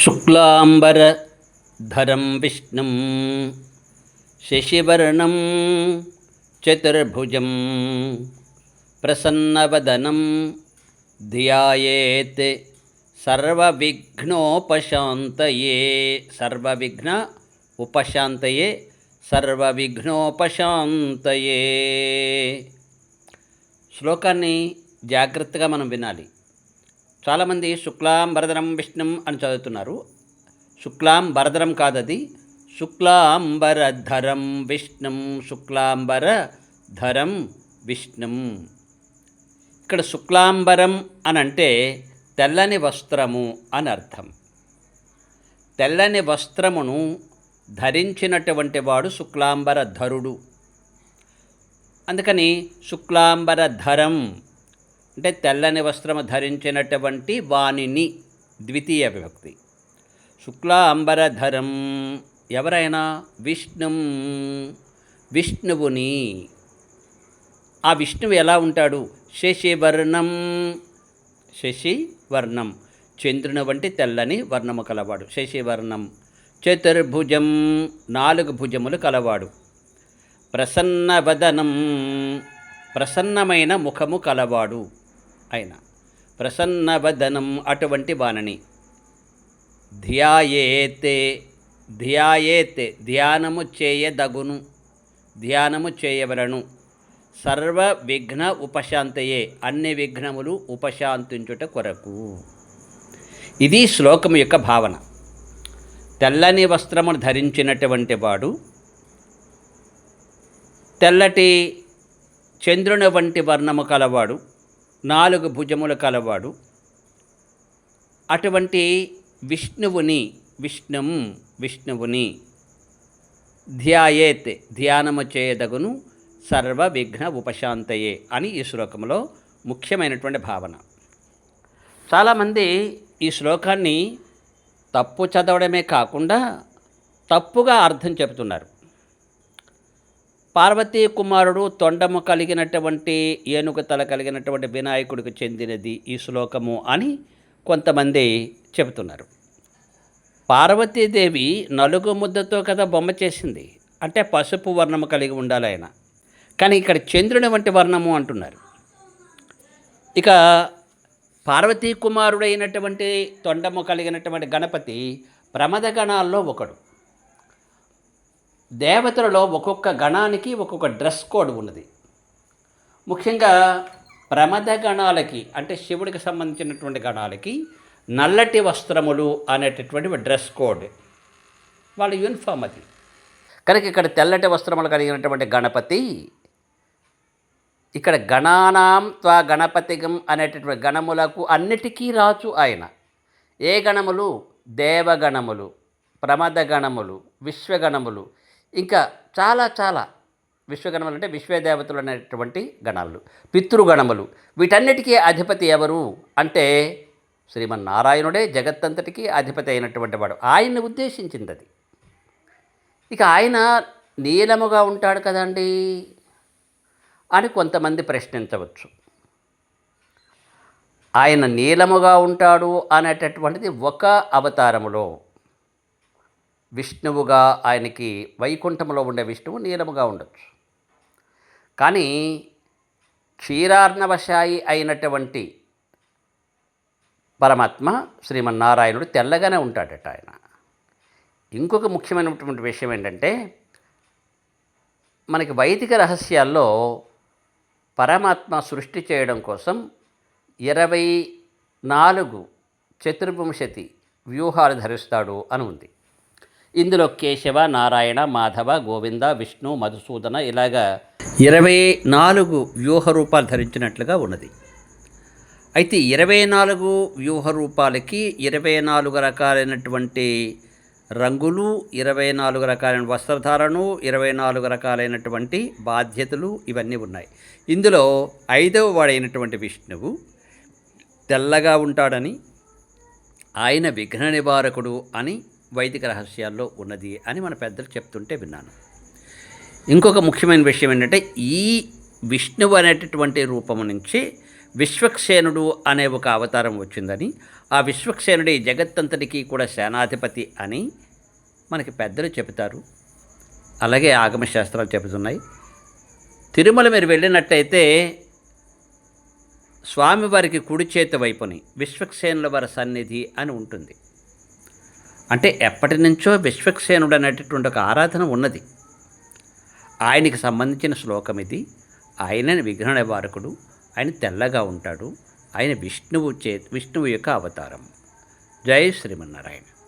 శుక్లాంబరధరం విష్ణుం శశివర్ణం చతుర్భుజం ప్రసన్నవదనం ధ్యాయేత్ సర్వవిఘ్నోపశాంతయే సర్వవిఘ్న ఉపశాంతయే సర్వవిఘ్నోపశాంతయే శ్లోకాన్ని జాగ్రత్తగా మనం వినాలి. చాలామంది శుక్లాం భరధరం విష్ణుం అని చదువుతున్నారు. శుక్లాం భరధరం కాదది. శుక్లాంబరధరం విష్ణుం శుక్లాంబర ధరం విష్ణుం. ఇక్కడ శుక్లాంబరం అని అంటే తెల్లని వస్త్రము అని అర్థం. తెల్లని వస్త్రమును ధరించినటువంటి వాడు శుక్లాంబర ధరుడు. అందుకని శుక్లాంబర ధరం అంటే తెల్లని వస్త్రము ధరించినటువంటి వాణిని ద్వితీయ విభక్తి. శుక్లాంబరధరం ఎవరైనా విష్ణుం విష్ణువుని ఆ విష్ణువు ఎలా ఉంటాడు? శశివర్ణం శశివర్ణం. చంద్రుని వంటి తెల్లని వర్ణము కలవాడు. శశివర్ణం. చతుర్భుజం నాలుగు భుజములు కలవాడు. ప్రసన్నవదనం ప్రసన్నమైన ముఖము కలవాడు. ఆయన ప్రసన్నవదనం అటువంటి వాణని ధ్యాయేతే ధ్యాయేతే ధ్యానము చేయదగును ధ్యానము చేయవలను. సర్వ విఘ్న ఉపశాంతయే అన్ని విఘ్నములు ఉపశాంతించుట కొరకు. ఇది శ్లోకం యొక్క భావన. తెల్లని వస్త్రము ధరించినటువంటి వాడు తెల్లటి చంద్రుని వంటి వర్ణము కలవాడు నాలుగు భుజములు కలవాడు. అటువంటి విష్ణువుని విష్ణుం విష్ణువుని ధ్యాయేత్ ధ్యానము చేయదగును సర్వ విఘ్న ఉపశాంతయే అని ఈ శ్లోకంలో ముఖ్యమైనటువంటి భావన. చాలామంది ఈ శ్లోకాన్ని తప్పు చదవడమే కాకుండా తప్పుగా అర్థం చెబుతున్నారు. పార్వతీ కుమారుడు తొండము కలిగినటువంటి ఏనుగు తల కలిగినటువంటి వినాయకుడికి చెందినది ఈ శ్లోకము అని కొంతమంది చెబుతున్నారు. పార్వతీదేవి నలుగు ముద్దతో కదా బొమ్మ చేసింది. అంటే పసుపు వర్ణము కలిగి ఉండాలి ఆయన. కానీ ఇక్కడ చంద్రుని వంటి వర్ణము అంటున్నారు. ఇక పార్వతీ కుమారుడైనటువంటి తొండము కలిగినటువంటి గణపతి ప్రమద గణాల్లో ఒకడు. దేవతలలో ఒక్కొక్క గణానికి ఒక్కొక్క డ్రెస్ కోడ్ ఉన్నది. ముఖ్యంగా ప్రమద గణాలకి అంటే శివుడికి సంబంధించినటువంటి గణాలకి నల్లటి వస్త్రములు అనేటటువంటి డ్రెస్ కోడ్. వాళ్ళ యూనిఫామ్ అది. కనుక ఇక్కడ తెల్లటి వస్త్రములు కలిగినటువంటి గణపతి ఇక్కడ గణానాం త్వా గణపతిగం అనేటటువంటి గణములకు అన్నిటికీ రాజు ఆయన. ఏ గణములు? దేవగణములు ప్రమద గణములు విశ్వగణములు ఇంకా చాలా చాలా విశ్వగణములు అంటే విశ్వదేవతలు అనేటువంటి గణాలు పితృగణములు. వీటన్నిటికీ అధిపతి ఎవరు అంటే శ్రీమన్నారాయణుడే జగత్తంతటికీ అధిపతి అయినటువంటి వాడు. ఆయన్ని ఉద్దేశించింది అది ఇక ఆయన నీలముగా ఉంటాడు కదండి అని కొంతమంది ప్రశ్నించవచ్చు. ఆయన నీలముగా ఉంటాడు అనేటటువంటిది ఒక అవతారములో విష్ణువుగా ఆయనకి వైకుంఠంలో ఉండే విష్ణువు నీలముగా ఉండొచ్చు. కానీ క్షీరార్ణవశాయి అయినటువంటి పరమాత్మ శ్రీమన్నారాయణుడు తెల్లగానే ఉంటాడట ఆయన. ఇంకొక ముఖ్యమైనటువంటి విషయం ఏంటంటే మనకి వైదిక రహస్యాల్లో పరమాత్మ సృష్టి చేయడం కోసం ఇరవై నాలుగు చతుర్వింశతి వ్యూహాలు ధరిస్తాడు అని ఉంది. ఇందులో కేశవ నారాయణ మాధవ గోవింద విష్ణు మధుసూదన ఇలాగా ఇరవై నాలుగు వ్యూహ రూపాలు ధరించినట్లుగా ఉన్నది. అయితే ఇరవై నాలుగు వ్యూహ రూపాలకి ఇరవై నాలుగు రకాలైనటువంటి రంగులు ఇరవై నాలుగు రకాలైన వస్త్రధారణు ఇరవై నాలుగు రకాలైనటువంటి బాధ్యతలు ఇవన్నీ ఉన్నాయి. ఇందులో ఐదవ వాడైనటువంటి విష్ణువు తెల్లగా ఉంటాడని ఆయన విఘ్న నివారకుడు అని వైదిక రహస్యాల్లో ఉన్నది అని మన పెద్దలు చెప్తుంటే విన్నాను. ఇంకొక ముఖ్యమైన విషయం ఏంటంటే ఈ విష్ణువు అనేటటువంటి రూపము నుంచి విశ్వక్సేనుడు అనే ఒక అవతారం వచ్చిందని ఆ విశ్వక్సేనుడి జగత్తంతటికి కూడా సేనాధిపతి అని మనకి పెద్దలు చెబుతారు. అలాగే ఆగమశాస్త్రాలు చెబుతున్నాయి. తిరుమల మీరు వెళ్ళినట్టయితే స్వామివారికి కుడి చేతి వైపుని విశ్వక్సేనుల వారి సన్నిధి అని ఉంటుంది. అంటే ఎప్పటి నుంచో విశ్వక్సేనుడు అనేటటువంటి ఒక ఆరాధన ఉన్నది. ఆయనకి సంబంధించిన శ్లోకం ఇది. ఆయన విఘ్న నివారకుడు ఆయన తెల్లగా ఉంటాడు. ఆయన విష్ణువు చే విష్ణువు యొక్క అవతారం. జై శ్రీమన్నారాయణ.